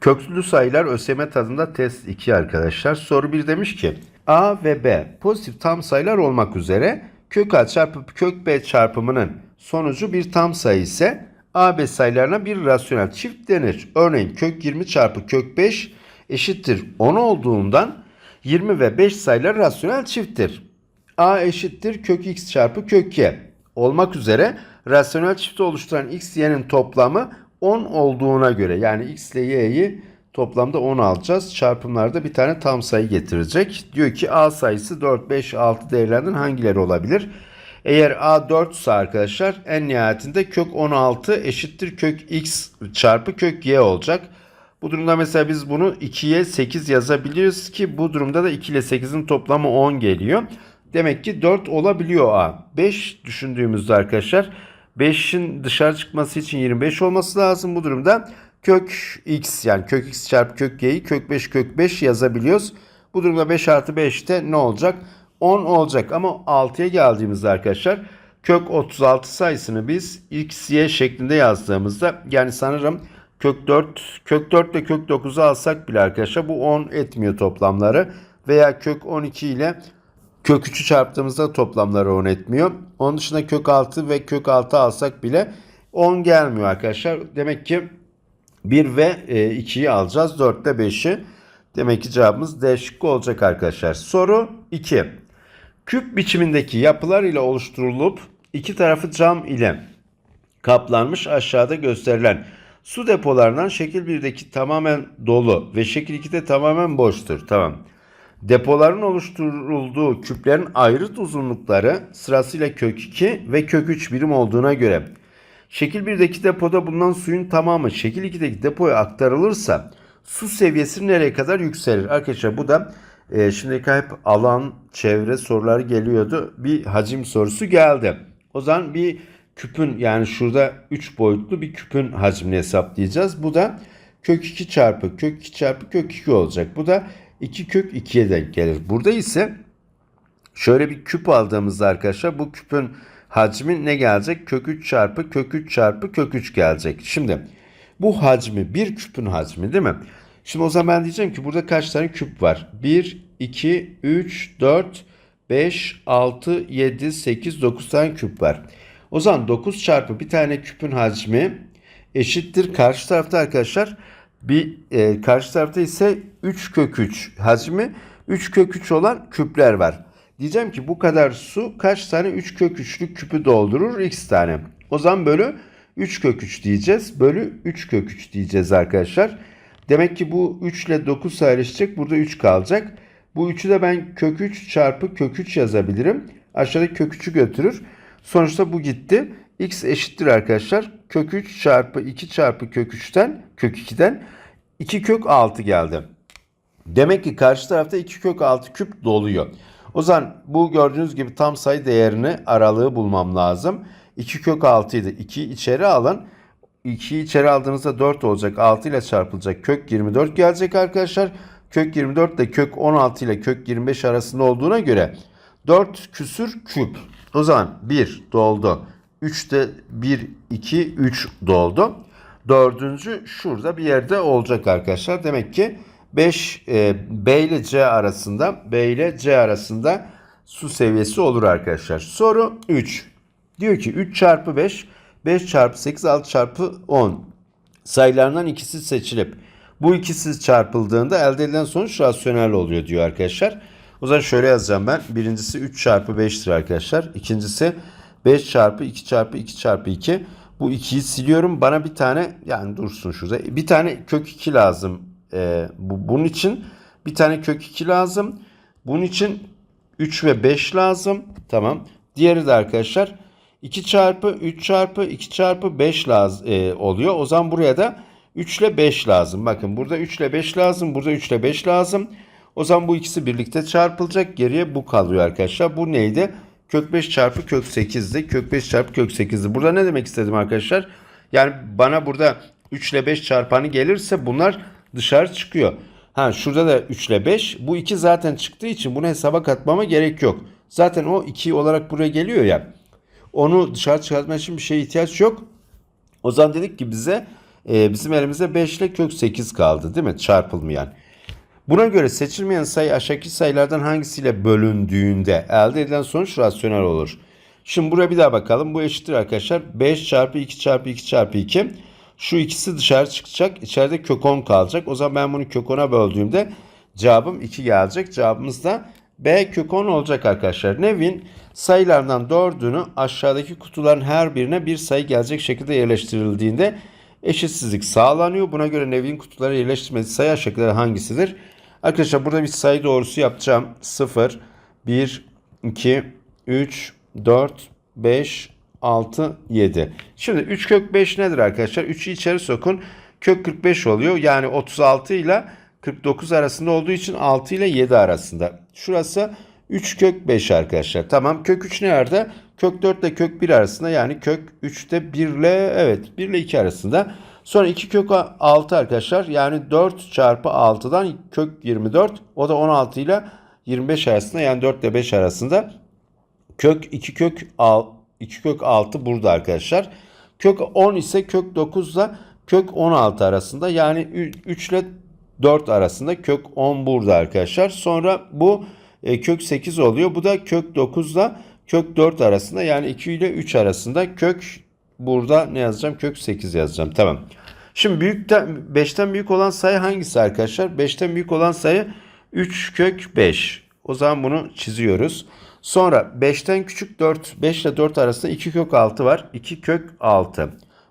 Köklü sayılar ÖSYM tadında test 2 arkadaşlar. Soru 1 demiş ki A ve B pozitif tam sayılar olmak üzere kök A çarpı kök B çarpımının sonucu bir tam sayı ise AB sayılarına bir rasyonel çift denir. Örneğin kök 20 çarpı kök 5 eşittir 10 olduğundan 20 ve 5 sayılar rasyonel çifttir. A eşittir kök x çarpı kök y olmak üzere rasyonel çifti oluşturan x y'nin toplamı 10 olduğuna göre yani x ile y'yi toplamda 10 alacağız. Çarpımlarda bir tane tam sayı getirecek. Diyor ki a sayısı 4, 5, 6 değerlerden hangileri olabilir? Eğer a 4 ise arkadaşlar en nihayetinde kök 16 eşittir kök x çarpı kök y olacak. Bu durumda mesela biz bunu 2'ye 8 yazabiliyoruz ki bu durumda da 2 ile 8'in toplamı 10 geliyor. Demek ki 4 olabiliyor A. 5 düşündüğümüzde arkadaşlar 5'in dışarı çıkması için 25 olması lazım. Bu durumda kök x yani kök x çarpı kök y'yi kök 5 kök 5 yazabiliyoruz. Bu durumda 5 artı 5'te ne olacak? 10 olacak ama 6'ya geldiğimizde arkadaşlar kök 36 sayısını biz x, y şeklinde yazdığımızda yani sanırım kök 4 kök 4 ile kök 9'u alsak bile arkadaşlar bu 10 etmiyor toplamları veya kök 12 ile kök 3'ü çarptığımızda toplamları 10 etmiyor. Onun dışında kök 6 ve kök 6 alsak bile 10 gelmiyor arkadaşlar. Demek ki 1 ve 2'yi alacağız. 4 ile 5'i. Demek ki cevabımız D şıkkı olacak arkadaşlar. Soru 2. Küp biçimindeki yapılar ile oluşturulup iki tarafı cam ile kaplanmış aşağıda gösterilen su depolarından şekil 1'deki tamamen dolu ve şekil 2'de tamamen boştur. Tamam. Depoların oluşturulduğu küplerin ayrıt uzunlukları sırasıyla kök 2 ve kök 3 birim olduğuna göre şekil 1'deki depoda bulunan suyun tamamı şekil 2'deki depoya aktarılırsa su seviyesi nereye kadar yükselir? Arkadaşlar bu da e, şimdi hep alan, çevre soruları geliyordu. Bir hacim sorusu geldi. O zaman bir küpün yani şurada 3 boyutlu bir küpün hacmini hesaplayacağız. Bu da kök 2 çarpı kök 2 çarpı kök 2 olacak. Bu da 2 kök 2'ye denk gelir. Burada ise şöyle bir küp aldığımızda arkadaşlar bu küpün hacmi ne gelecek? Kök 3 çarpı kök 3 çarpı kök 3 gelecek. Şimdi bu hacmi bir küpün hacmi değil mi? Şimdi o zaman ben diyeceğim ki burada kaç tane küp var? 1, 2, 3, 4, 5, 6, 7, 8, 9 tane küp var. O zaman 9 çarpı bir tane küpün hacmi eşittir. Karşı tarafta arkadaşlar bir e, karşı tarafta ise 3 kök 3 hacmi 3 kök 3 olan küpler var. Diyeceğim ki bu kadar su kaç tane 3 kök 3'lük küpü doldurur? X tane. O zaman bölü 3 kök 3 diyeceğiz. Bölü 3 kök 3 diyeceğiz arkadaşlar. Demek ki bu 3 ile 9 sadeleşecek. Burada 3 kalacak. Bu 3'ü de ben kök 3 çarpı kök 3 yazabilirim. Aşağıdaki kök 3'ü götürür. Sonuçta bu gitti. X eşittir arkadaşlar. Kök 3 çarpı 2 çarpı kök 3'ten kök 2'den 2 kök 6 geldi. Demek ki karşı tarafta 2 kök 6 küp doluyor. O zaman bu gördüğünüz gibi tam sayı değerini aralığı bulmam lazım. 2 kök 6 idi. 2 içeri alın. 2'yi içeri aldığınızda 4 olacak. 6 ile çarpılacak. Kök 24 gelecek arkadaşlar. Kök 24 ile kök 16 ile kök 25 arasında olduğuna göre 4 küsür küp. O zaman 1 doldu. 3 de 1, 2, 3 doldu. Dördüncü şurada bir yerde olacak arkadaşlar. Demek ki 5 e, B ile C arasında B ile C arasında su seviyesi olur arkadaşlar. Soru 3. Diyor ki 3 çarpı 5 5 çarpı 8 6 çarpı 10 sayılarından ikisi seçilip bu ikisi çarpıldığında elde edilen sonuç rasyonel oluyor diyor arkadaşlar. O zaman şöyle yazacağım ben. Birincisi 3 çarpı 5'tir arkadaşlar. İkincisi 5 çarpı 2 çarpı 2 çarpı 2. Bu 2'yi siliyorum. Bana bir tane yani dursun şurada. Bir tane kök 2 lazım. Ee, bu, bunun için bir tane kök 2 lazım. Bunun için 3 ve 5 lazım. Tamam. Diğeri de arkadaşlar 2 çarpı 3 çarpı 2 çarpı 5 lazım e, oluyor. O zaman buraya da 3 ile 5 lazım. Bakın burada 3 ile 5 lazım. Burada 3 ile 5 lazım. O zaman bu ikisi birlikte çarpılacak. Geriye bu kalıyor arkadaşlar. Bu neydi? Kök 5 çarpı kök 8'di. Kök 5 çarpı kök 8'di. Burada ne demek istedim arkadaşlar? Yani bana burada 3 ile 5 çarpanı gelirse bunlar dışarı çıkıyor. Ha şurada da 3 ile 5. Bu 2 zaten çıktığı için bunu hesaba katmama gerek yok. Zaten o 2 olarak buraya geliyor ya. Onu dışarı çıkartmak için bir şeye ihtiyaç yok. O zaman dedik ki bize Ee, bizim elimizde 5 ile kök 8 kaldı değil mi? Çarpılmayan. Buna göre seçilmeyen sayı aşağıdaki sayılardan hangisiyle bölündüğünde elde edilen sonuç rasyonel olur. Şimdi buraya bir daha bakalım. Bu eşittir arkadaşlar. 5 çarpı 2 çarpı 2 çarpı 2. Şu ikisi dışarı çıkacak. İçeride kök 10 kalacak. O zaman ben bunu kök 10'a böldüğümde cevabım 2 gelecek. Cevabımız da B kök 10 olacak arkadaşlar. Nevin sayılardan 4'ünü aşağıdaki kutuların her birine bir sayı gelecek şekilde yerleştirildiğinde eşitsizlik sağlanıyor. Buna göre Nevin kutulara yerleştirmesi sayı aşağıdakilerden hangisidir? Arkadaşlar burada bir sayı doğrusu yapacağım. 0, 1, 2, 3, 4, 5, 6, 7. Şimdi 3 kök 5 nedir arkadaşlar? 3'ü içeri sokun. Kök 45 oluyor. Yani 36 ile 49 arasında olduğu için 6 ile 7 arasında. Şurası 3 kök 5 arkadaşlar. Tamam kök 3 nerede? Kök 4 ile kök 1 arasında yani kök 3'te 1 ile evet 1 ile 2 arasında. Sonra 2 kök 6 arkadaşlar yani 4 çarpı 6'dan kök 24 o da 16 ile 25 arasında yani 4 ile 5 arasında. Kök 2 kök 2 kök 6 burada arkadaşlar. Kök 10 ise kök 9 ile kök 16 arasında yani 3 ile 4 arasında kök 10 burada arkadaşlar. Sonra bu e, kök 8 oluyor. Bu da kök 9 ile kök 4 arasında yani 2 ile 3 arasında kök burada ne yazacağım? Kök 8 yazacağım. Tamam. Şimdi büyükten 5'ten büyük olan sayı hangisi arkadaşlar? 5'ten büyük olan sayı 3 kök 5. O zaman bunu çiziyoruz. Sonra 5'ten küçük 4, 5 ile 4 arasında 2 kök 6 var. 2 kök 6.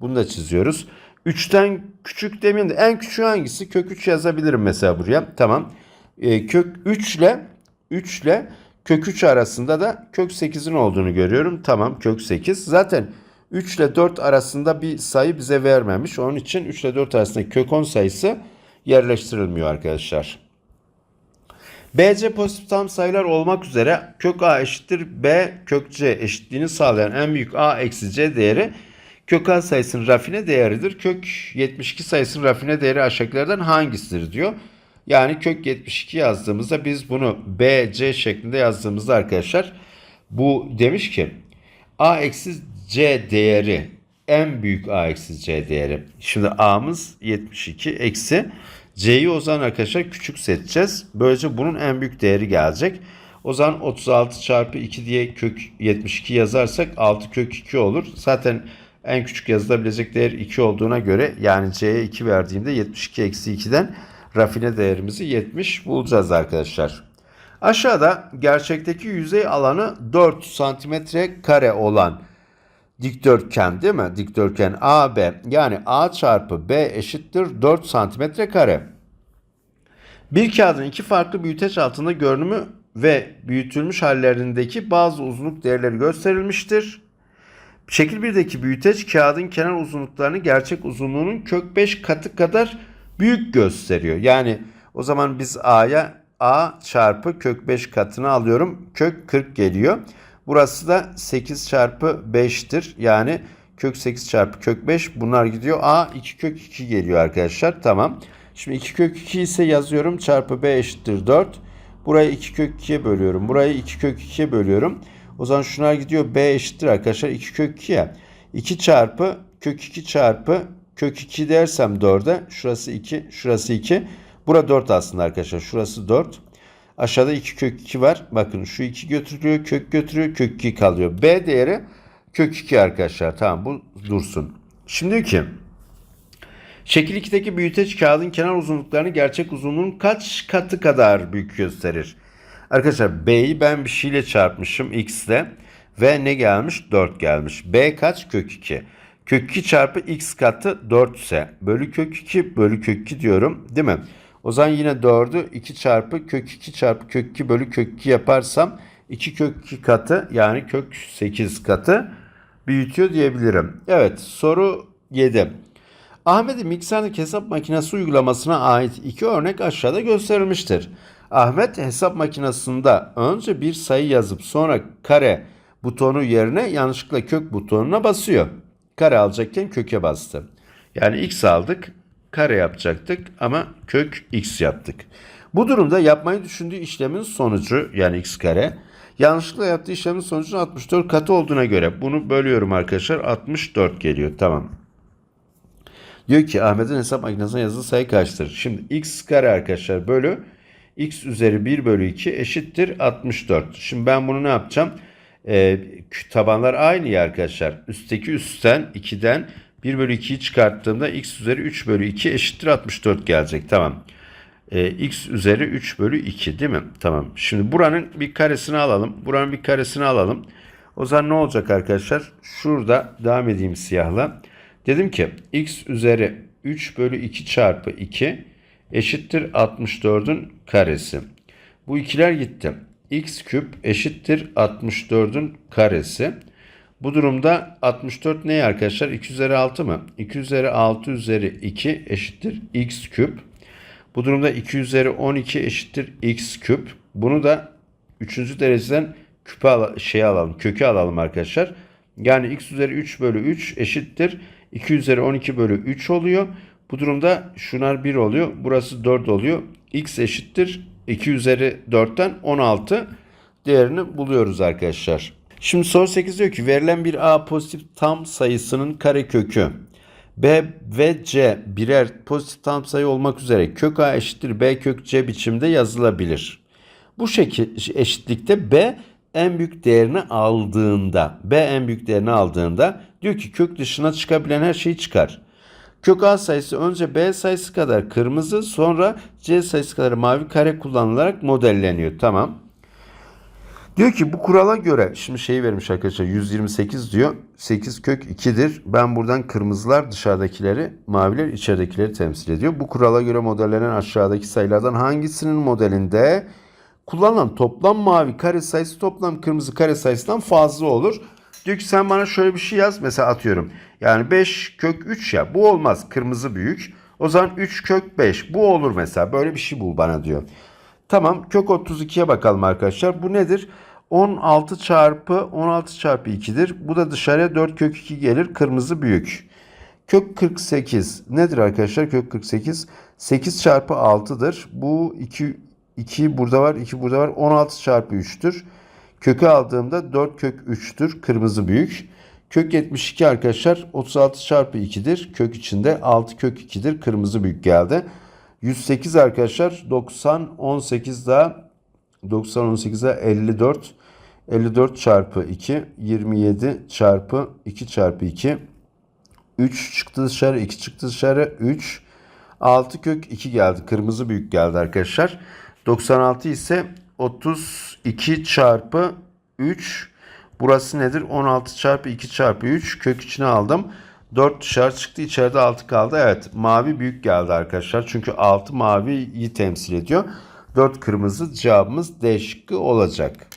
Bunu da çiziyoruz. 3'ten küçük demeyeyim de en küçüğü hangisi? Kök 3 yazabilirim mesela buraya. Tamam. E, kök 3 ile 3 ile kök 3 arasında da kök 8'in olduğunu görüyorum. Tamam kök 8. Zaten 3 ile 4 arasında bir sayı bize vermemiş. Onun için 3 ile 4 arasında kök 10 sayısı yerleştirilmiyor arkadaşlar. BC pozitif tam sayılar olmak üzere kök A eşittir B kök C eşitliğini sağlayan en büyük A eksi C değeri kök A sayısının rafine değeridir. Kök 72 sayısının rafine değeri aşağıdakilerden hangisidir diyor. Yani kök 72 yazdığımızda biz bunu B, C şeklinde yazdığımızda arkadaşlar bu demiş ki A eksi C değeri en büyük A eksi C değeri. Şimdi A'mız 72 eksi C'yi o zaman arkadaşlar küçük seçeceğiz. Böylece bunun en büyük değeri gelecek. O zaman 36 çarpı 2 diye kök 72 yazarsak 6 kök 2 olur. Zaten en küçük yazılabilecek değer 2 olduğuna göre yani C'ye 2 verdiğimde 72 eksi 2'den rafine değerimizi 70 bulacağız arkadaşlar. Aşağıda gerçekteki yüzey alanı 4 santimetre kare olan dikdörtgen değil mi? Dikdörtgen AB yani A çarpı B eşittir 4 santimetre kare. Bir kağıdın iki farklı büyüteç altında görünümü ve büyütülmüş hallerindeki bazı uzunluk değerleri gösterilmiştir. Şekil 1'deki büyüteç kağıdın kenar uzunluklarını gerçek uzunluğunun kök 5 katı kadar büyük gösteriyor. Yani o zaman biz A'ya A çarpı kök 5 katını alıyorum. Kök 40 geliyor. Burası da 8 çarpı 5'tir. Yani kök 8 çarpı kök 5 bunlar gidiyor. A 2 kök 2 geliyor arkadaşlar. Tamam. Şimdi 2 kök 2 ise yazıyorum. Çarpı B eşittir 4. Burayı 2 kök 2'ye bölüyorum. Burayı 2 kök 2'ye bölüyorum. O zaman şunlar gidiyor. B eşittir arkadaşlar 2 kök 2'ye. 2 çarpı kök 2 çarpı kök 2 dersem 4'e. Şurası 2. Şurası 2. Bura 4 aslında arkadaşlar. Şurası 4. Aşağıda 2 kök 2 var. Bakın şu 2 götürülüyor. Kök götürüyor. Kök 2 kalıyor. B değeri kök 2 arkadaşlar. Tamam bu dursun. Şimdi ki şekil 2'deki büyüteç kağıdın kenar uzunluklarını gerçek uzunluğun kaç katı kadar büyük gösterir? Arkadaşlar B'yi ben bir şeyle çarpmışım X ile ve ne gelmiş? 4 gelmiş. B kaç? Kök 2. Kök 2 çarpı X katı 4 ise bölü kök 2 bölü kök 2 diyorum değil mi? O zaman yine 4'ü 2 çarpı kök 2 çarpı kök 2 bölü kök 2 yaparsam 2 kök 2 katı yani kök 8 katı büyütüyor diyebilirim. Evet soru 7. Ahmet'in mikserdeki hesap makinesi uygulamasına ait iki örnek aşağıda gösterilmiştir. Ahmet hesap makinesinde önce bir sayı yazıp sonra kare butonu yerine yanlışlıkla kök butonuna basıyor. Kare alacakken köke bastı. Yani x aldık kare yapacaktık ama kök x yaptık. Bu durumda yapmayı düşündüğü işlemin sonucu yani x kare yanlışlıkla yaptığı işlemin sonucunun 64 katı olduğuna göre bunu bölüyorum arkadaşlar 64 geliyor tamam. Diyor ki Ahmet'in hesap makinesine yazılı sayı kaçtır? Şimdi x kare arkadaşlar bölü x üzeri 1 bölü 2 eşittir 64. Şimdi ben bunu ne yapacağım? Ee, tabanlar aynı ya arkadaşlar. Üstteki üstten 2'den 1 bölü 2'yi çıkarttığımda x üzeri 3 bölü 2 eşittir 64 gelecek. Tamam. Ee, x üzeri 3 bölü 2 değil mi? Tamam. Şimdi buranın bir karesini alalım. Buranın bir karesini alalım. O zaman ne olacak arkadaşlar? Şurada devam edeyim siyahla. Dedim ki x üzeri 3 bölü 2 çarpı 2 eşittir 64'ün karesi. Bu ikiler gitti. x küp eşittir 64'ün karesi. Bu durumda 64 ne arkadaşlar? 2 üzeri 6 mı? 2 üzeri 6 üzeri 2 eşittir x küp. Bu durumda 2 üzeri 12 eşittir x küp. Bunu da 3. dereceden küpe al şey alalım, kökü alalım arkadaşlar. Yani x üzeri 3 bölü 3 eşittir 2 üzeri 12 bölü 3 oluyor. Bu durumda şunlar 1 oluyor. Burası 4 oluyor. x eşittir 2 üzeri 4'ten 16 değerini buluyoruz arkadaşlar. Şimdi soru 8 diyor ki verilen bir a pozitif tam sayısının karekökü b ve c birer pozitif tam sayı olmak üzere kök a eşittir b kök c biçimde yazılabilir. Bu şekil eşitlikte b en büyük değerini aldığında b en büyük değerini aldığında diyor ki kök dışına çıkabilen her şeyi çıkar. Kök A sayısı önce B sayısı kadar kırmızı sonra C sayısı kadar mavi kare kullanılarak modelleniyor. Tamam. Diyor ki bu kurala göre şimdi şeyi vermiş arkadaşlar 128 diyor. 8 kök 2'dir. Ben buradan kırmızılar dışarıdakileri, maviler içeridekileri temsil ediyor. Bu kurala göre modellenen aşağıdaki sayılardan hangisinin modelinde kullanılan toplam mavi kare sayısı toplam kırmızı kare sayısından fazla olur? Diyor ki sen bana şöyle bir şey yaz. Mesela atıyorum. Yani 5 kök 3 ya. Bu olmaz. Kırmızı büyük. O zaman 3 kök 5. Bu olur mesela. Böyle bir şey bul bana diyor. Tamam. Kök 32'ye bakalım arkadaşlar. Bu nedir? 16 çarpı 16 çarpı 2'dir. Bu da dışarıya 4 kök 2 gelir. Kırmızı büyük. Kök 48 nedir arkadaşlar? Kök 48 8 çarpı 6'dır. Bu 2 2 burada var, 2 burada var. 16 çarpı 3'tür. Kökü aldığımda 4 kök 3'tür. Kırmızı büyük. Kök 72 arkadaşlar 36 çarpı 2'dir. Kök içinde 6 kök 2'dir. Kırmızı büyük geldi. 108 arkadaşlar 90 18 daha 90 18 daha 54. 54 çarpı 2 27 çarpı 2 çarpı 2 3 çıktı dışarı 2 çıktı dışarı 3 6 kök 2 geldi. Kırmızı büyük geldi arkadaşlar. 96 ise 32 çarpı 3. Burası nedir? 16 çarpı 2 çarpı 3. Kök içine aldım. 4 dışarı çıktı. içeride 6 kaldı. Evet mavi büyük geldi arkadaşlar. Çünkü 6 maviyi temsil ediyor. 4 kırmızı cevabımız D şıkkı olacak.